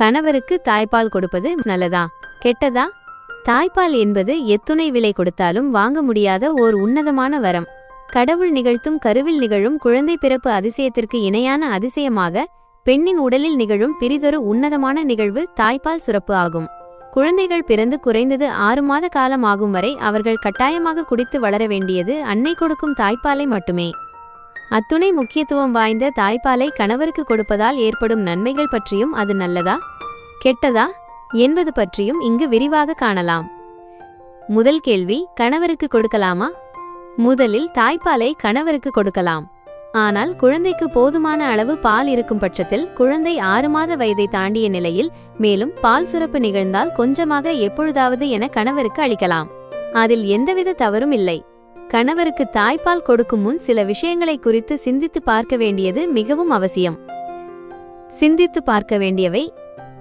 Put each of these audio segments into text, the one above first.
கணவருக்கு தாய்ப்பால் கொடுப்பது நல்லதா? கெட்டதா? தாய்ப்பால் என்பது எத்துணை விலை கொடுத்தாலும் வாங்க முடியாத ஓர் உன்னதமான வரம். கடவுள் நிகழ்த்தும் கருவில் நிகழும் குழந்தை பிறப்பு அதிசயத்திற்கு இணையான அதிசயமாக பெண்ணின் உடலில் நிகழும் பிரிதொரு உன்னதமான நிகழ்வு தாய்ப்பால் சுரப்பு ஆகும். குழந்தைகள் பிறந்து குறைந்தது ஆறு மாத காலம் ஆகும் வரை அவர்கள் கட்டாயமாக குடித்து வளர வேண்டியது அன்னை கொடுக்கும் தாய்ப்பாலை மட்டுமே. அத்துணை முக்கியத்துவம் வாய்ந்த தாய்ப்பாலை கணவருக்கு கொடுப்பதால் ஏற்படும் நன்மைகள் பற்றியும் அது நல்லதா? கெட்டதா? என்பது பற்றியும் இங்கு விரிவாக காணலாம். முதல் கேள்வி கணவருக்கு கொடுக்கலாமா? முதலில் தாய்ப்பாலை கணவருக்கு கொடுக்கலாம். ஆனால் குழந்தைக்கு போதுமான அளவு பால் இருக்கும் பட்சத்தில் குழந்தை ஆறு மாத வயதை தாண்டிய நிலையில் மேலும் பால் சுரப்பு நிகழ்ந்தால் கொஞ்சமாக எப்பொழுதாவது என கணவருக்கு அளிக்கலாம். அதில் எந்தவித தவறும் இல்லை. கணவருக்கு தாய்ப்பால் கொடுக்கும் முன் சில விஷயங்களை குறித்து சிந்தித்து பார்க்க வேண்டியது மிகவும் அவசியம். சிந்தித்து பார்க்க வேண்டியவை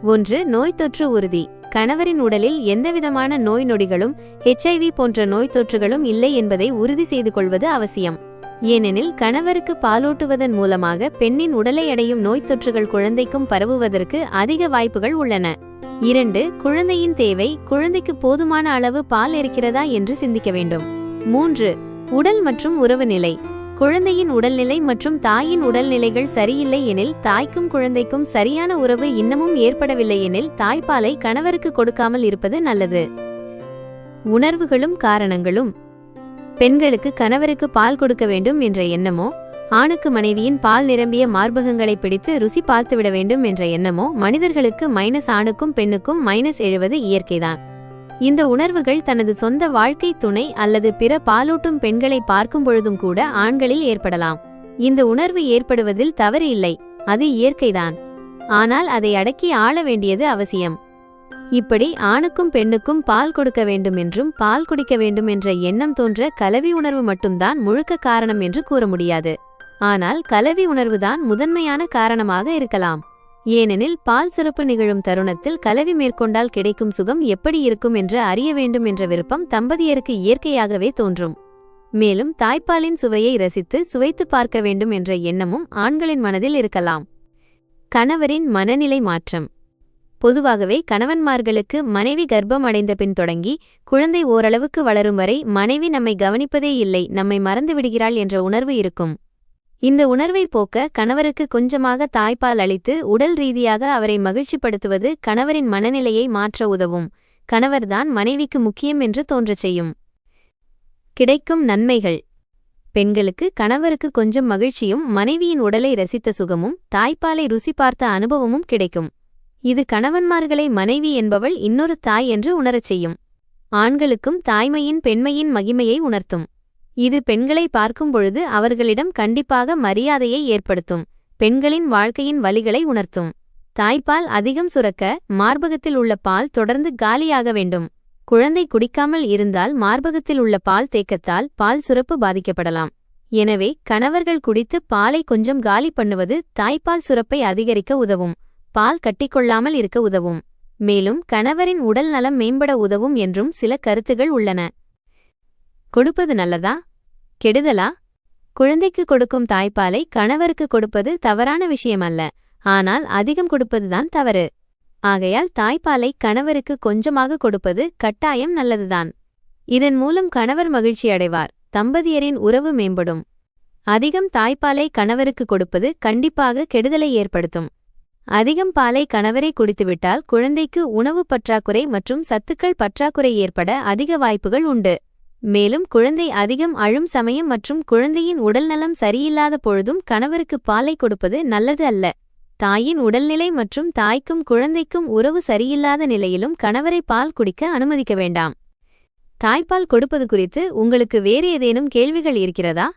ஒன்று நோய் தொற்று உறுதி. கணவரின் உடலில் எந்தவிதமான நோய் நொடிகளும் ஹெச்ஐவி போன்ற நோய் தொற்றுகளும் இல்லை என்பதை உறுதி செய்து கொள்வது அவசியம். ஏனெனில் கணவருக்கு பாலூட்டுவதன் மூலமாக பெண்ணின் உடலை அடையும் நோய் தொற்றுகள் குழந்தைக்கும் பரவுவதற்கு அதிக வாய்ப்புகள் உள்ளன. இரண்டு குழந்தையின் தேவை குழந்தைக்கு போதுமான அளவு பால் இருக்கிறதா என்று சிந்திக்க வேண்டும். மூன்று உடல் மற்றும் உறவு நிலை. குழந்தையின் உடல்நிலை மற்றும் தாயின் உடல்நிலைகள் சரியில்லை எனில் தாய்க்கும் குழந்தைக்கும் சரியான உறவு இன்னமும் ஏற்படவில்லை எனில் தாய்ப்பாலை கணவருக்கு கொடுக்காமல் இருப்பது நல்லது. உணர்வுகளும் காரணங்களும். பெண்களுக்கு கணவருக்கு பால் கொடுக்க வேண்டும் என்ற எண்ணமோ ஆணுக்கு மனைவியின் பால் நிரம்பிய மார்பகங்களை பிடித்து ருசி பார்த்துவிட வேண்டும் என்ற எண்ணமோ மனிதர்களுக்கு மைனஸ் ஆணுக்கும் பெண்ணுக்கும் மைனஸ் எழுவது இயற்கைதான். இந்த உணர்வுகள் தனது சொந்த வாழ்க்கை துணை அல்லது பிற பாலூட்டும் பெண்களை பார்க்கும் பொழுதும் கூட ஆண்களில் ஏற்படலாம். இந்த உணர்வு ஏற்படுவதில் தவறு இல்லை. அது இயற்கைதான். ஆனால் அதை அடக்கி ஆள வேண்டியது அவசியம். இப்படி ஆணுக்கும் பெண்ணுக்கும் பால் கொடுக்க வேண்டும் என்றும் பால் குடிக்க வேண்டும் என்ற எண்ணம் தோன்ற கலவி உணர்வு மட்டும்தான் முழுக்க காரணம் என்று கூற முடியாது. ஆனால் கலவி உணர்வுதான் முதன்மையான காரணமாக இருக்கலாம். ஏனெனில் பால் சுரப்பு நிகழும் தருணத்தில் கலவி மேற்கொண்டால் கிடைக்கும் சுகம் எப்படி இருக்கும் என்று அறிய வேண்டும் என்ற விருப்பம் தம்பதியருக்கு இயற்கையாகவே தோன்றும். மேலும் தாய்ப்பாலின் சுவையை ரசித்து சுவைத்து பார்க்க வேண்டும் என்ற எண்ணமும் ஆண்களின் மனதில் இருக்கலாம். கணவரின் மனநிலை மாற்றம். பொதுவாகவே கணவன்மார்களுக்கு மனைவி கர்ப்பம் அடைந்த பின் தொடங்கி குழந்தை ஓரளவுக்கு வளரும் வரை மனைவி நம்மை கவனிப்பதே இல்லை நம்மை மறந்து விடுகிறாள் என்ற உணர்வு இருக்கும். இந்த உணர்வை போக்க கணவருக்கு கொஞ்சமாக தாய்ப்பால் அளித்து உடல் ரீதியாக அவரை மகிழ்ச்சிப்படுத்துவது கணவரின் மனநிலையை மாற்ற உதவும். கணவர்தான் மனைவிக்கு முக்கியம் என்று தோன்றச் செய்யும். கிடைக்கும் நன்மைகள். பெண்களுக்கு கணவருக்கு கொஞ்சம் மகிழ்ச்சியும் மனைவியின் உடலை ரசித்த சுகமும் தாய்ப்பாலை ருசி பார்த்த அனுபவமும் கிடைக்கும். இது கணவன்மார்களை மனைவி என்பவள் இன்னொரு தாய் என்று உணரச் செய்யும். ஆண்களுக்கும் தாய்மையின் பெண்மையின் மகிமையை உணர்த்தும். இது பெண்களை பார்க்கும் பொழுது அவர்களிடம் கண்டிப்பாக மரியாதையை ஏற்படுத்தும் பெண்களின் வாழ்க்கையின் வழிகளை உணர்த்தும். தாய்ப்பால் அதிகம் சுரக்க மார்பகத்தில் உள்ள பால் தொடர்ந்து காலியாக வேண்டும். குழந்தை குடிக்காமல் இருந்தால் மார்பகத்தில் உள்ள பால் தேக்கத்தால் பால் சுரப்பு பாதிக்கப்படலாம். எனவே கணவர்கள் குடித்து பாலை கொஞ்சம் காலி பண்ணுவது தாய்ப்பால் சுரப்பை அதிகரிக்க உதவும் பால் கட்டிக்கொள்ளாமல் இருக்க உதவும். மேலும் கணவரின் உடல் நலம் மேம்பட உதவும் என்றும் சில கருத்துகள் உள்ளன. கொடுப்பது நல்லதா? கெடுதலா? குழந்தைக்கு கொடுக்கும் தாய்ப்பாலை கணவருக்கு கொடுப்பது தவறான விஷயமல்ல. ஆனால் அதிகம் கொடுப்பதுதான் தவறு. ஆகையால் தாய்ப்பாலை கணவருக்கு கொஞ்சமாக கொடுப்பது கட்டாயம் நல்லதுதான். இதன் மூலம் கணவர் மகிழ்ச்சி அடைவார். தம்பதியரின் உறவு மேம்படும். அதிகம் தாய்ப்பாலை கணவருக்கு கொடுப்பது கண்டிப்பாக கெடுதலை ஏற்படுத்தும். அதிகம் பாலை கணவரை குடித்துவிட்டால் குழந்தைக்கு உணவு பற்றாக்குறை மற்றும் சத்துக்கள் பற்றாக்குறை ஏற்பட அதிக வாய்ப்புகள் உண்டு. மேலும் குழந்தை அதிகம் அழும் சமயம் மற்றும் குழந்தையின் உடல்நலம் சரியில்லாத பொழுதும் கணவருக்கு பாலை கொடுப்பது நல்லது அல்ல. தாயின் உடல்நிலை மற்றும் தாய்க்கும் குழந்தைக்கும் உறவு சரியில்லாத நிலையிலும் கணவரை பால் குடிக்க அனுமதிக்க வேண்டாம். தாய்ப்பால் கொடுப்பது குறித்து உங்களுக்கு வேறு ஏதேனும் கேள்விகள் இருக்கிறதா?